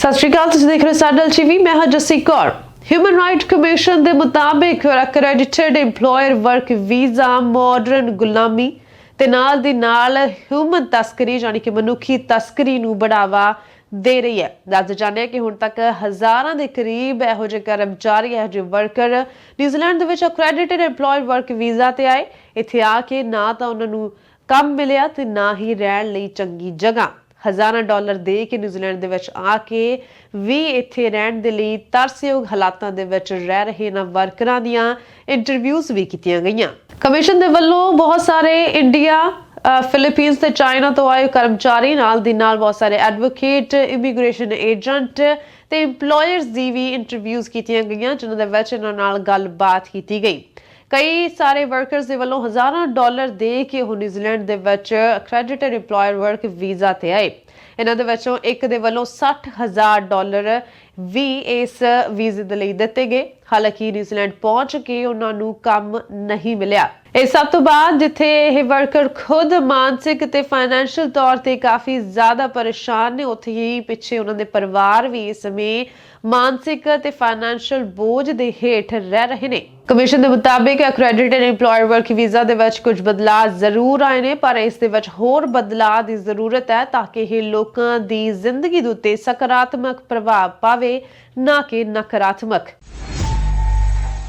ਸਤਿ ਸ਼੍ਰੀ ਅਕਾਲ, ਤੁਸੀਂ ਦੇਖ ਰਹੇ ਹੋ ਸਾਡਲ ਟੀਵੀ, ਮੈਂ ਹਾਂ Jassi Kaur. Human right commission ਦੇ ਮੁਤਾਬਿਕ accredited EMPLOYER work visa modern ਗੁਲਾਮੀ ਤੇ ਨਾਲ ਦੀ ਨਾਲ ਹਿਊਮਨ ਤਸਕਰੀ, ਯਾਨੀ ਕਿ ਮਨੁੱਖੀ ਤਸਕਰੀ ਨੂੰ ਬੜਾਵਾ ਦੇ ਰਹੀ ਹੈ। ਦੱਸ ਜਾਣਿਆ ਕਿ ਹੁਣ ਤੱਕ ਹਜ਼ਾਰਾਂ ਦੇ ਕਰੀਬ ਇਹੋ ਜਿਹੇ ਕਰਮਚਾਰੀ, ਇਹੋ ਜਿਹੇ ਵਰਕਰ ਨਿਊਜ਼ੀਲੈਂਡ ਦੇ ਵਿੱਚ ਅਕ੍ਰੈਡਿਟਡ EMPLOYER ਵਰਕ ਵੀਜ਼ਾ ਤੇ ਆਏ। ਇੱਥੇ ਆ ਕੇ ਨਾ ਤਾਂ ਉਹਨਾਂ ਨੂੰ ਕੰਮ ਮਿਲਿਆ ਤੇ ਨਾ ਹੀ ਰਹਿਣ ਲਈ ਚੰਗੀ ਜਗ੍ਹਾ। ਹਜ਼ਾਰਾਂ ਡਾਲਰ ਦੇ ਕੇ ਨਿਊਜ਼ੀਲੈਂਡ ਦੇ ਵਿੱਚ ਆ ਕੇ ਵੀ ਇੱਥੇ ਰਹਿਣ ਦੇ ਲਈ ਤਰਸਯੋਗ ਹਾਲਾਤਾਂ ਦੇ ਵਿੱਚ ਰਹਿ ਰਹੇ ਇਹਨਾਂ ਵਰਕਰਾਂ ਦੀਆਂ ਇੰਟਰਵਿਊਜ਼ ਵੀ ਕੀਤੀਆਂ ਗਈਆਂ। ਕਮਿਸ਼ਨ ਦੇ ਵੱਲੋਂ ਬਹੁਤ ਸਾਰੇ ਇੰਡੀਆ ਅ, ਫਿਲੀਪੀਨਸ ਤੇ ਚਾਈਨਾ ਤੋਂ ਆਏ ਕਰਮਚਾਰੀ ਨਾਲ ਦੀ ਨਾਲ ਬਹੁਤ ਸਾਰੇ ਐਡਵੋਕੇਟ ਇਮੀਗ੍ਰੇਸ਼ਨ ਏਜੰਟ ਤੇ EMPLOYERS ਦੀ ਵੀ ਇੰਟਰਵਿਊਜ਼ ਕੀਤੀਆਂ ਗਈਆਂ ਜਿਨ੍ਹਾਂ ਦੇ ਵਿੱਚ ਇਹਨਾਂ ਨਾਲ ਗੱਲਬਾਤ ਕੀਤੀ ਗਈ। ਕਈ ਸਾਰੇ ਵਰਕਰਸ ਦੇ ਵੱਲੋਂ ਹਜ਼ਾਰਾਂ ਡਾਲਰ ਦੇ ਕੇ ਉਹ ਨਿਊਜ਼ੀਲੈਂਡ ਦੇ ਵਿੱਚ ਅਕ੍ਰੈਡਿਟਡ EMPLOYER ਵਰਕ ਵੀਜ਼ਾ ਤੇ ਆਏ। ਇਹਨਾਂ ਦੇ ਵਿੱਚੋਂ ਇੱਕ ਦੇ ਵੱਲੋਂ 60000 ਡਾਲਰ ਵੀ ਇਸ ਵੀਜ਼ੇ ਦੇ ਲਈ ਦਿੱਤੇ ਗਏ। ਹਾਲਾਂਕਿ ਨਿਊਜ਼ੀਲੈਂਡ ਪਹੁੰਚ ਕੇ ਉਹਨਾਂ ਨੂੰ ਕੰਮ ਨਹੀਂ ਮਿਲਿਆ। ਇਸ ਸਭ ਤੋਂ ਬਾਅਦ ਜਿੱਥੇ ਇਹ ਵਰਕਰ ਖੁਦ ਮਾਨਸਿਕ ਤੇ ਫਾਈਨੈਂਸ਼ੀਅਲ ਤੌਰ ਤੇ ਕਾਫੀ ਜ਼ਿਆਦਾ ਪਰੇਸ਼ਾਨ ਨੇ, ਉੱਥੇ ਹੀ ਪਿੱਛੇ ਉਹਨਾਂ ਦੇ ਪਰਿਵਾਰ ਵੀ ਇਸ ਸਮੇਂ ਮਾਨਸਿਕ ਤੇ ਫਾਈਨੈਂਸ਼ੀਅਲ ਬੋਝ ਦੇ ਹੇਠ ਰਹਿ ਰਹੇ ਨੇ। ਕਮਿਸ਼ਨ ਦੇ ਮੁਤਾਬਿਕ ਅਕ੍ਰੈਡਿਟਡ EMPLOYER ਵਰਕ ਵੀਜ਼ਾ ਦੇ ਵਿੱਚ ਕੁਝ ਬਦਲਾਅ ਜ਼ਰੂਰ ਆਏ ਨੇ, ਪਰ ਇਸ ਦੇ ਵਿੱਚ ਹੋਰ ਬਦਲਾਅ ਦੀ ਜ਼ਰੂਰਤ ਹੈ ਤਾਂ ਕਿ ਇਹ ਲੋਕਾਂ ਦੀ ਜ਼ਿੰਦਗੀ ਦੇ ਉੱਤੇ ਸਕਾਰਾਤਮਕ ਪ੍ਰਭਾਵ ਪਾਵੇ, ਨਾ ਕਿ ਨਕਾਰਾਤਮਕ।